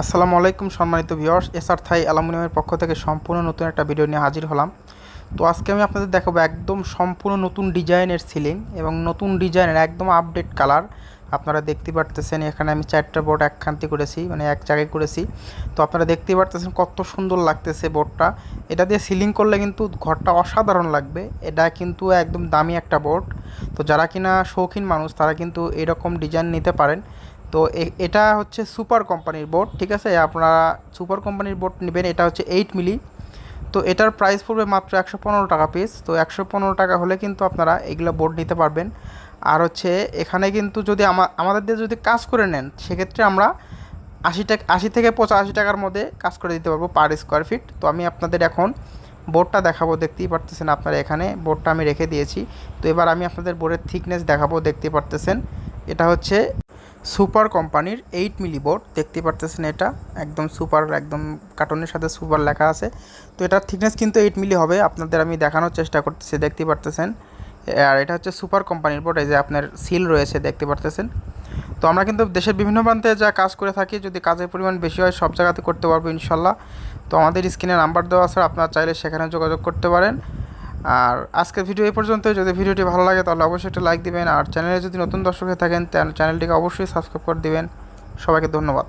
আসসালামু আলাইকুম সম্মানিত ভিউয়ার্স এসআর থাই অ্যালুমিনিয়ামের পক্ষ থেকে সম্পূর্ণ নতুন একটা ভিডিও নিয়ে হাজির হলাম। তো আজকে আমি আপনাদের দেখাবো একদম সম্পূর্ণ নতুন ডিজাইনের সিলিং এবং নতুন ডিজাইনের একদম আপডেট কালার আপনারা দেখতে পারতেছেন, এখানে আমি চারটা বোর্ড একখান্তি করেছি মানে এক জায়গায় করেছি। তো আপনারা দেখতে পারতেছেন কত সুন্দর লাগতেছে বোর্ডটা এটা দিয়ে সিলিং করলে কিন্তু ঘরটা অসাধারণ লাগবে। এটা কিন্তু একদম দামি একটা বোর্ড তো যারা কিনা শৌখিন মানুষ, তারা কিন্তু এরকম ডিজাইন নিতে পারেন। তো এটা হচ্ছে সুপার কোম্পানির বোর্ড ঠিক আছে? আপনারা সুপার কোম্পানির বোর্ড নেবেন, এটা হচ্ছে এইট মিলি তো এটার প্রাইস পড়বে মাত্র একশো পনেরো টাকা পিস তো একশো পনেরো টাকা হলে কিন্তু আপনারা এগুলো বোর্ড নিতে পারবেন। আর হচ্ছে এখানে কিন্তু যদি আমা, আমাদের দিয়ে যদি কাজ করে নেন, সেক্ষেত্রে আমরা আশি টাকা, আশি থেকে পঁচাশি টাকার মধ্যে কাজ করে দিতে পারব পার স্কোয়ার ফিট তো আমি আপনাদের এখন বোর্ডটা দেখাবো, দেখতেই পারতেছেন আপনারা এখানে। বোর্ডটা আমি রেখে দিয়েছি। তো এবার আমি আপনাদের বোর্ডের থিকনেস দেখাবো, দেখতেই পারতেছেন। এটা হচ্ছে সুপার কোম্পানির এইট মিলি বোর্ড, দেখতে পারতেছেন এটা, একদম সুপার, একদম কার্টনের সাথে সুপার লেখা আছে। তো এটার থিকনেস কিন্তু এইট মিলি হবে, আপনাদের আমি দেখানোর চেষ্টা করতেছি, দেখতে পারতেছেন। আর এটা হচ্ছে সুপার কোম্পানির বোর্ড, এই যে আপনার সিল রয়েছে, দেখতে পারতেছেন। তো আমরা কিন্তু দেশের বিভিন্ন প্রান্তে যা কাজ করে থাকি, যদি কাজের পরিমাণ বেশি হয়, সব জায়গাতে করতে পারব ইনশাল্লাহ। তো আমাদের স্ক্রিনে নাম্বার দেওয়া আছে, আপনারা চাইলে সেখানে যোগাযোগ করতে পারেন। আর আজকের ভিডিও এই পর্যন্ত যদি ভিডিওটি ভালো লাগে, তাহলে অবশ্যই একটা লাইক দিবেন। আর চ্যানেলে যদি নতুন দর্শক হয়ে থাকেন চ্যানেলটিকে অবশ্যই সাবস্ক্রাইব করে দিবেন। সবাইকে ধন্যবাদ।